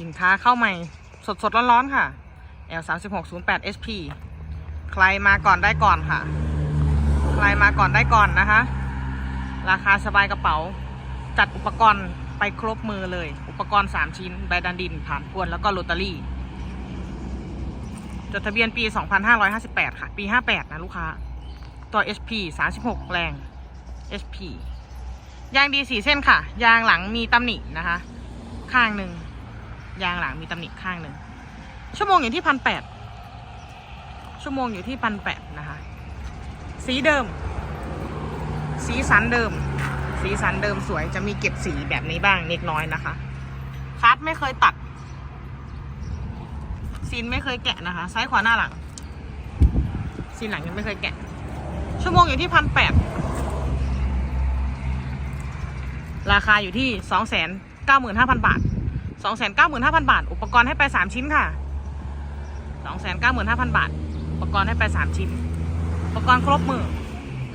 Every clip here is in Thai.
สินค้าเข้าใหม่สดสดๆร้อนๆค่ะ L 3 6 0 8 HP ใครมาก่อนได้ก่อนค่ะ ใครมาก่อนได้ก่อนนะคะ ราคาสบายกระเป๋า จัดอุปกรณ์ไปครบมือเลย อุปกรณ์ 3 ชิ้น ใบดันดิน ผ่านพวน แล้วก็โรตารี่ จดทะเบียนปี 2558 ค่ะ ปี 58 นะลูกค้า ตัว HP 36 แรง HP ยางดีสีเส้นค่ะ ยางหลังมีตำหนินะคะ ข้างหนึ่ง ยางหลังมีตำหนิข้างหนึ่งชั่วโมงอยู่ที่พันแปดชั่วโมงอยู่ที่พันแปดนะคะ สีเดิม สีสันเดิม สีสันเดิมสวยจะมีเก็บสีแบบนี้บ้างเล็กน้อยนะคะคัดไม่เคยตัดซีนไม่เคยแกะนะคะซ้ายขวาหน้าหลังซีนหลังยังไม่เคยแกะ ชั่วโมงอยู่ที่พันแปดราคาอยู่ที่สองแสนเก้าหมื่นห้าพันบาท สองแสนเก้าหมื่นห้าพันบาท อุปกรณ์ให้ไปสามชิ้นค่ะสองแสนเก้าหมื่นห้าพันบาท อุปกรณ์ให้ไปสามชิ้น อุปกรณ์ครบมือ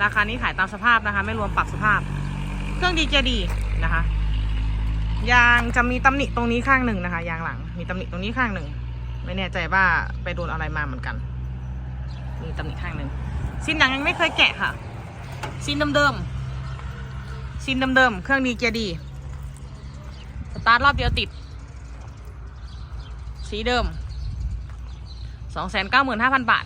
ราคานี้ขายตามสภาพนะคะ ไม่รวมปรับสภาพ เครื่องดีเจดีนะคะ ยางจะมีตำหนิตรงนี้ข้างหนึ่งนะคะ ยางหลัง มีตำหนิตรงนี้ข้างหนึ่ง ไม่แน่ใจว่าไปโดนอะไรมาเหมือนกัน มีตำหนิข้างหนึ่งซินหนังยังไม่เคยแกะค่ะซินเดิมๆซินเดิมๆเครื่องดีเกียร์ดีสตาร์ทรอบเดียวติด สีเดิมสองแสนเก้าหมื่นห้าพันบาท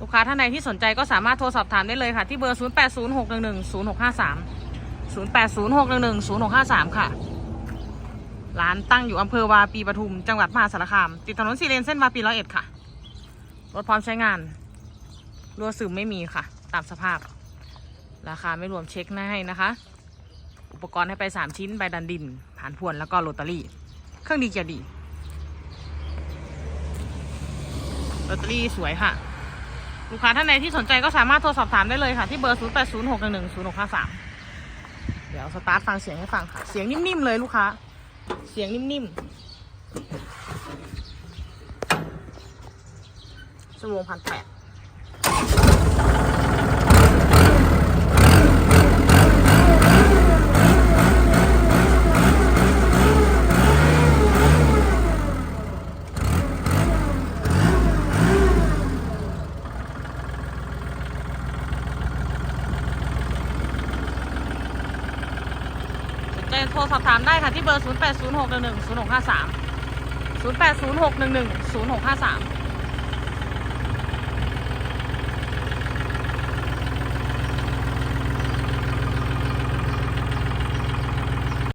ลูกค้าท่านใดที่สนใจก็สามารถโทรสอบถามได้เลยค่ะ ที่เบอร์ 0 8 0 6 1 1 0 6 5 3 0 8 0 6 1 1 0 6 5 3 ค่ะ ร้านตั้งอยู่อำเภอวาปีปทุม จังหวัดมหาสารคาม ติดถนนสีเลนเส้นวาปีร้อยเอ็ดค่ะ รถพร้อมใช้งาน รั่วซึมไม่มีค่ะ ตามสภาพ ราคาไม่รวมเช็คให้นะคะ อุปกรณ์ให้ไป 3 ชิ้น ใบดันดินผ่านพวนแล้วก็โรตารี่ เครื่องดีเกียร์ดี ลอตเตอรี่สวยค่ะ ลูกค้าท่านใดที่สนใจก็สามารถโทรสอบถามได้เลยค่ะ ที่เบอร์ 0 8 0 6 1 1 0 6 5 3 เดี๋ยวสตาร์ทฟังเสียงให้ฟังค่ะ เสียงนิ่มๆเลยลูกค้า เสียงนิ่มๆชั่วโมงพันแปด ตัโทรสอบถามได้ค่ะที่เบอร์ 0806110653 0806110653